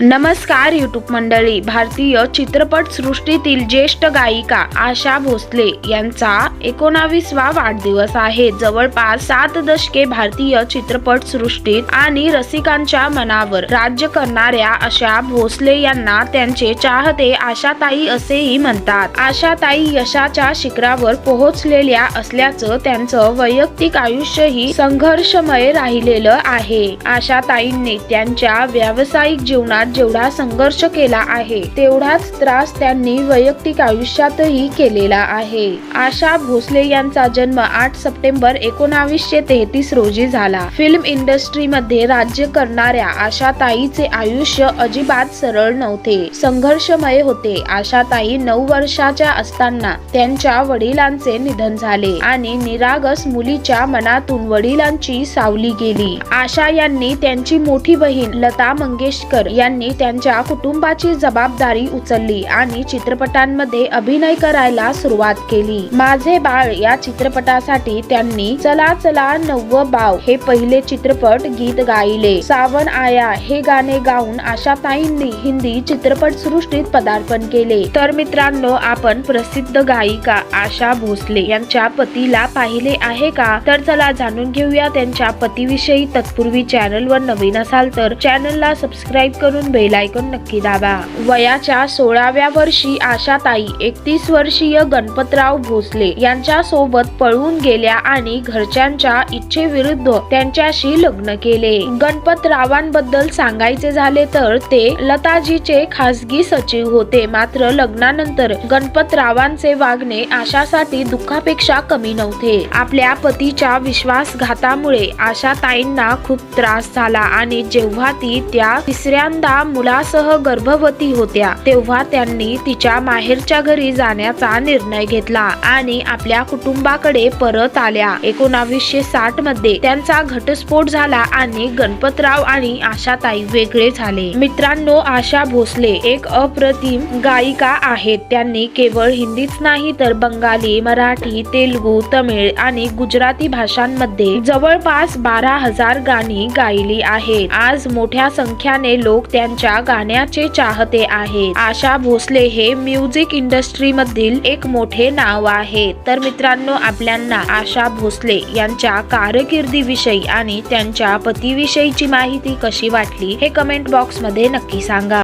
नमस्कार यूट्यूब मंडळी. भारतीय चित्रपट सृष्टीतील ज्येष्ठ गायिका आशा भोसले यांचा एकोणावीसवा वाढदिवस आहे. जवळपास सात दशके भारतीय चित्रपट सृष्टीत आणि रसिकांच्या मनावर राज्य करणाऱ्या अशा भोसले यांना त्यांचे चाहते आशाताई असेही म्हणतात. आशाताई यशाच्या शिखरावर पोहोचलेल्या असल्याचं त्यांचं वैयक्तिक आयुष्यही संघर्षमय राहिलेलं आहे. आशाताईंनी त्यांच्या व्यावसायिक जीवनात जेवढा संघर्ष केला आहे तेवढाच त्रास त्यांनी वैयक्तिक आयुष्यातही केलेला आहे. आशा भोसले यांचा जन्म आठ सप्टेंबर एकोणावीसशे तेहतीस रोजी झाला. फिल्म इंडस्ट्रीमध्ये राज्य करणाऱ्या आशाताईचे आयुष्य अजिबात सरळ नव्हते. संघर्षमय होते. आशाताई नऊ वर्षाच्या असताना त्यांच्या वडिलांचे निधन झाले आणि निरागस मुलीच्या मनातून वडिलांची सावली गेली. आशा यांनी त्यांची मोठी बहीण लता मंगेशकर यांनी त्यांनी त्यांच्या कुटुंबाची जबाबदारी उचलली आणि चित्रपटांमध्ये अभिनय करायला सुरुवात केली. माझे बाळ या चित्रपटासाठी त्यांनी चला चला नव्व बाव हे पहिले चित्रपट गीत गायले. सावन आया हे गाणे गाऊन आशाताईंनी हिंदी चित्रपट सृष्टीत पदार्पण केले. तर मित्रांनो आपण प्रसिद्ध गायिका आशा भोसले यांच्या पतीला पाहिले आहे का? तर चला जाणून घेऊया त्यांच्या पतीविषयी. तत्पूर्वी चॅनलवर नवीन असाल तर चॅनलला सबस्क्राईब करून बेल आयकॉन नक्की दाबा. वयाच्या सोळाव्या वर्षी आशाताई एकतीस वर्षीय गणपतराव भोसले यांच्या सोबत पळून गेल्या आणि घरच्यांच्या इच्छेविरुद्ध त्यांच्याशी लग्न केले. गणपतरावांबद्दल सांगायचे झाले तर ते लताजीचे खासगी सचिव होते. मात्र लग्नानंतर गणपतरावांचे वागणे आशासाठी दुःखापेक्षा कमी नव्हते. आपल्या पतीच्या विश्वासघातामुळे आशाताईंना खूप त्रास झाला आणि जेव्हा ती त्या तिसऱ्यांदा मुलासह गर्भवती होत्या तेव्हा त्यांनी तिच्या माहेरच्या घरी जाण्याचा निर्णय घेतला आणि आपल्या कुटुंबाकडे परत आल्या. एकोणावीसशे साठमध्ये त्यांचा घटस्फोट झाला आणि गणपतराव आणि आशाताई वेगळे झाले. मित्रांनो आशा भोसले एक अप्रतिम गायिका आहेत. त्यांनी केवळ हिंदीच नाही तर बंगाली मराठी तेलुगू तमिळ आणि गुजराती भाषांमध्ये जवळपास बारा हजार गाणी गायली आहेत. आज मोठ्या संख्याने लोक त्या त्यांच्या गाण्याचे चाहते आहेत. आशा भोसले हे म्युझिक इंडस्ट्री मधील एक मोठे नाव आहे. तर मित्रांनो आपल्यांना आशा भोसले यांच्या कारकिर्दीविषयी आणि त्यांच्या पतीविषयीची माहिती कशी वाटली हे कमेंट बॉक्समध्ये नक्की सांगा.